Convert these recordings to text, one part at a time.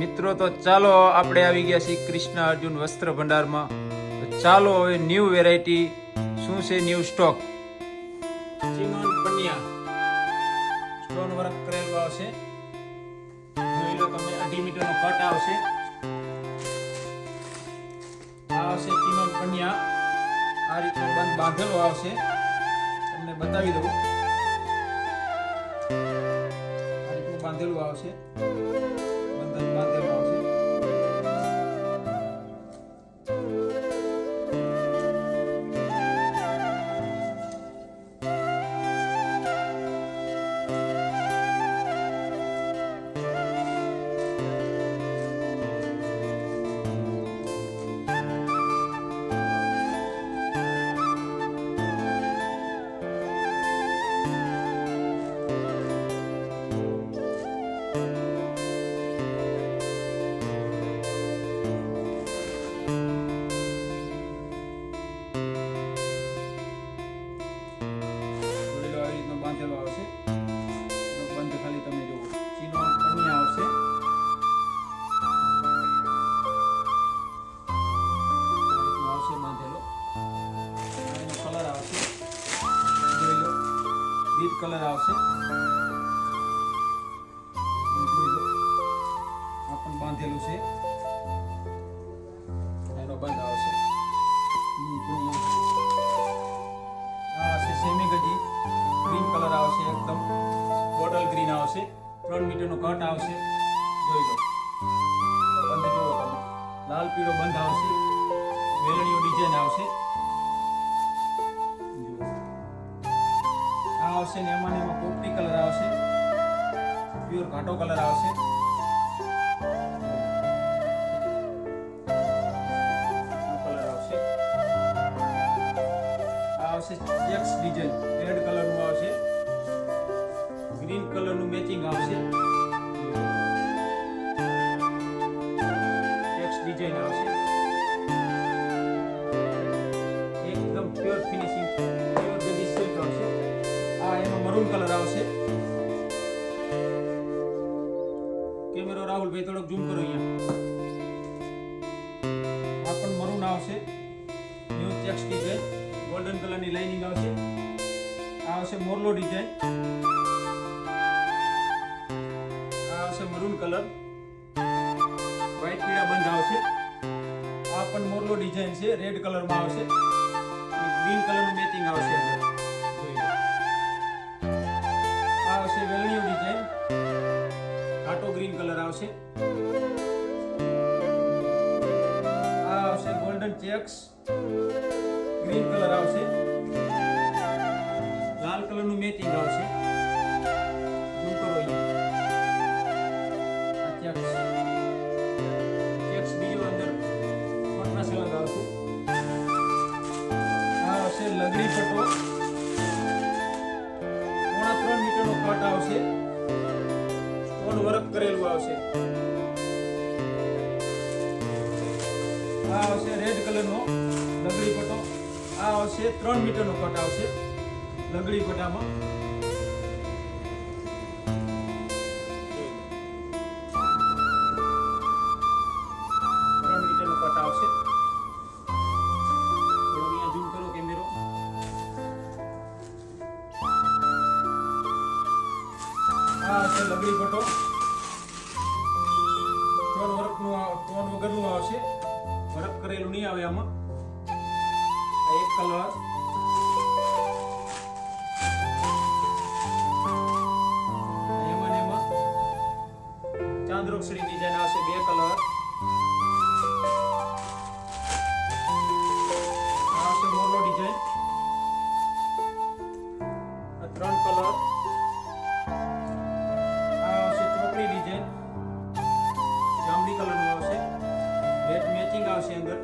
મિત્રો, તો ચાલો આપણે આવી ગયા છીએ કૃષ્ણ અર્જુન વસ્ત્ર ભંડારમાં. તો ચાલો હવે ન્યૂ વેરાયટી શું છે ન્યૂ સ્ટોક ચિનોન પન્યા સ્ટોન વર્ક કરેલું આવશે. જોઈ લો તમે અઢી મીટરનો કટ આવશે. આવશે ચિનોન પન્યા. આ રીતનો બંધ બાંધેલો આવશે. તમને બતાવી દઉં. બાંધેલું આવશે. બંધન બાંધેલું આવશે. આ બાંધેલું છે. કેમેરો રાહુલભાઈ, થોડોક ઝૂમ કરો અહીંયા. આ પણ મરૂન આવશે. ન્યુ ચેક્સ ડિઝાઇન ગોલ્ડન કલરની લાઇનિંગ આવશે. આ આવશે મોરલો ડિઝાઇન આ આવશે મરૂન કલર વ્હાઇટ પીળા બંધ આવશે. આ પણ મોરલો ડિઝાઇન છે રેડ કલરમાં આવશે. ગ્રીન કલરનું મેચિંગ આવશે. આ આવશે વેલણીઓ ડિઝાઇન ઘાટો ગ્રીન કલર આવશે. આ આવશે ગોલ્ડન ચેક્સ ગ્રીન કલર આવશે. લાલ કલરનું મેચિંગ આવશે. કરેલું આવશે. આ આવશે રેડ કલરનો લગડી પટો આ આવશે ત્રણ મીટરનો કટ આવશે લગડી પટ્ટામાં. ત્રણ ટોન વગરનું આવશે. વર્ક કરેલું નહીં આવે આમાં. એક કલર. उसी अंदर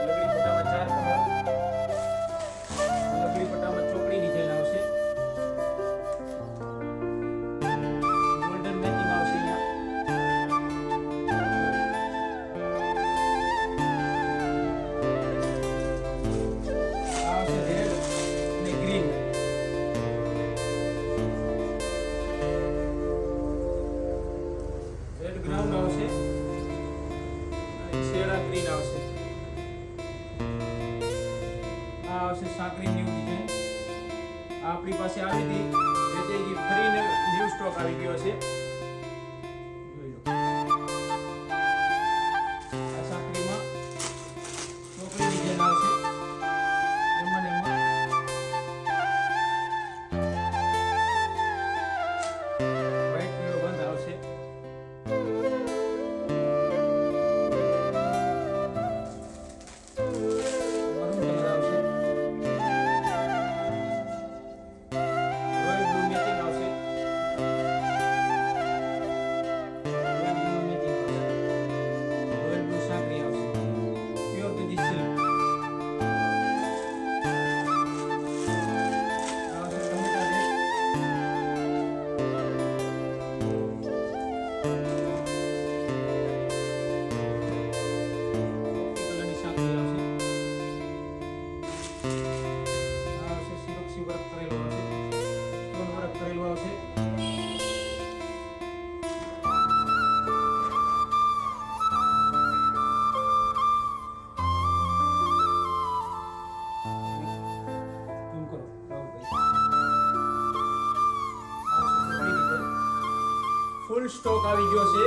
લકડી પટ્ટામાં ચાર અને શેડા ગ્રીન આવશે. આ આવશે સાંકરી ન્યૂ ડિઝાઇન આપણી પાસે આવી હતી જે તે ફ્રી ન્યૂ સ્ટોક આવી ગયો છે. 스토가위 교실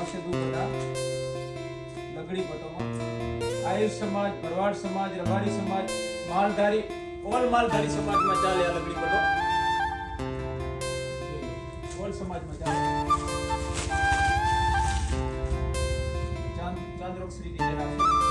આવશે ગુગોટા લગડી પટોમાં આયુર સમાજ, ભરવાડ સમાજ, રબારી સમાજ, માલધારી, ઓલ માલધારી સમાજમાં ચાલે આ લગડી પટો ઓલ સમાજમાં ચાલે. ચાંદ ચાંદ્રોક શ્રી જણાવશે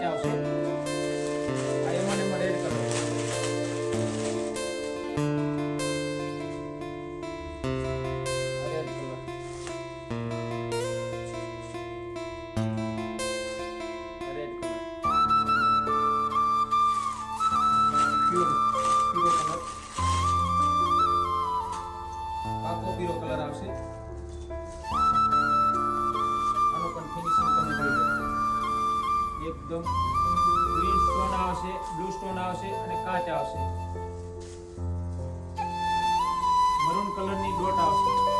要学。આવશે બ્લુ સ્ટોન આવશે અને કાચ આવશે. મરૂન કલરની ડોટ આવશે.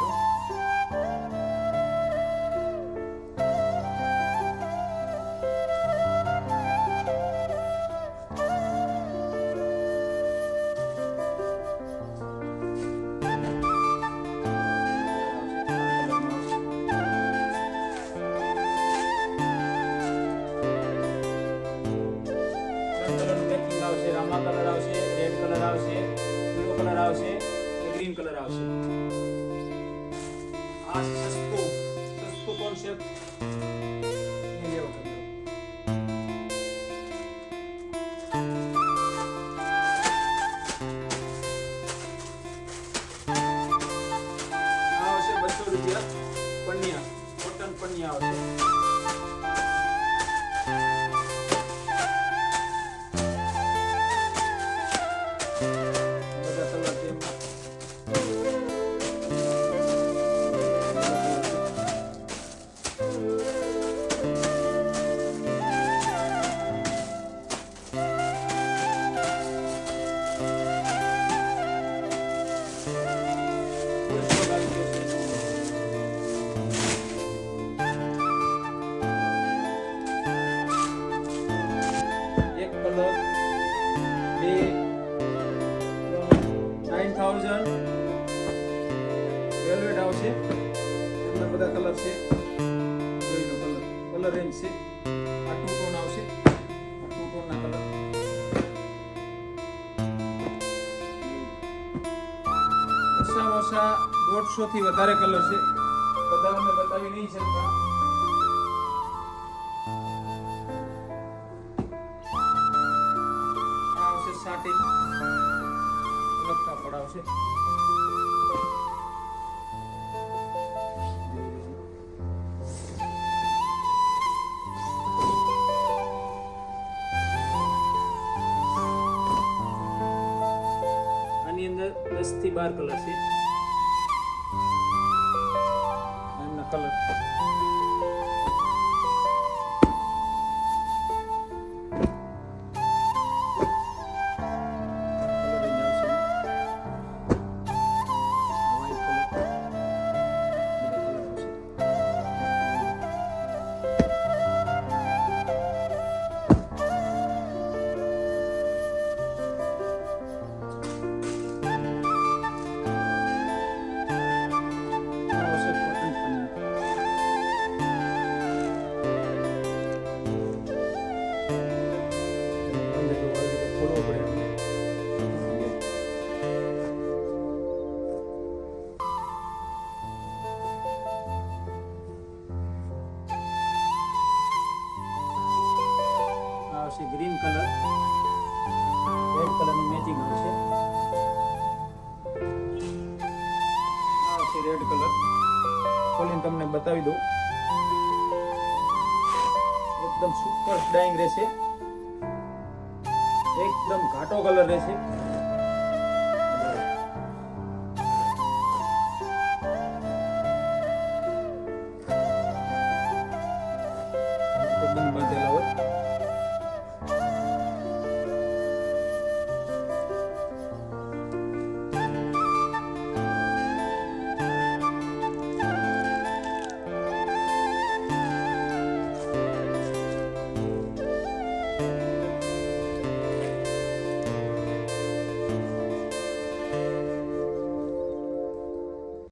આ સસ્તો સસ્તો કોન્સેપ્ટ આવશે એમના બધા કલર છે. જોઈ કલર. કલર રેન્જ છે. આ ટુ ટોન આવશે. આ ટુ ટોનના કલર. ઓછામાં ઓછા દોઢસો થી વધારે કલર છે. બધા અમે બતાવી નહીં શકતા. સાટીન. લખતા પડાવશે color. See, I'm the color. બનાવી દઉં એકદમ સુપર ડાઈંગ રહેશે. એકદમ ઘાટો કલર રહેશે. એકદમ બાંધેલા